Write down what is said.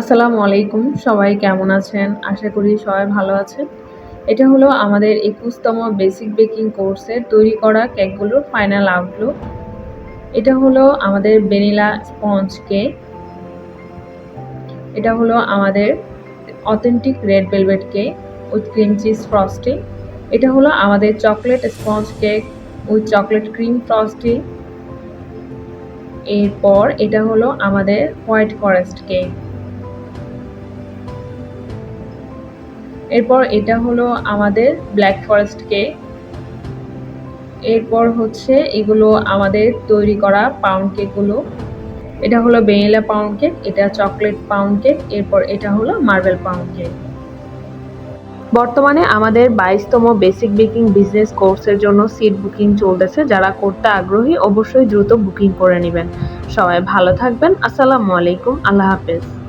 আসসালামু আলাইকুম, সবাই কেমন আছেন? আশা করি সবাই ভালো আছেন। এটা হলো আমাদের একুশতম বেসিক বেকিং কোর্সের তৈরি করা কেকগুলোর ফাইনাল আউটলুক। এটা হলো আমাদের ভ্যানিলা স্পঞ্জ কেক। এটা হলো আমাদের authentic red velvet cake with cream cheese frosting. এটা হলো আমাদের chocolate sponge cake with chocolate cream frosting. এরপর এটা হলো আমাদের হোয়াইট ফরেস্ট কেক। এরপর এটা হলো আমাদের ব্ল্যাক ফরেস্ট কেক এরপর হচ্ছে এগুলো আমাদের তৈরি করা পাউন্ড কেকগুলো এটা হলো ভ্যানিলা পাউন্ড কেক এটা চকলেট পাউন্ড কেক এরপর এটা হলো মার্বেল পাউন্ড কেক বর্তমানে আমাদের বাইশতম বেসিক বেকিং বিজনেস কোর্সের জন্য সিট বুকিং চলতেছে। যারা করতে আগ্রহী, অবশ্যই দ্রুত বুকিং করে নেবেন। সবাই ভালো থাকবেন। আসসালামু আলাইকুম। আল্লাহ হাফেজ।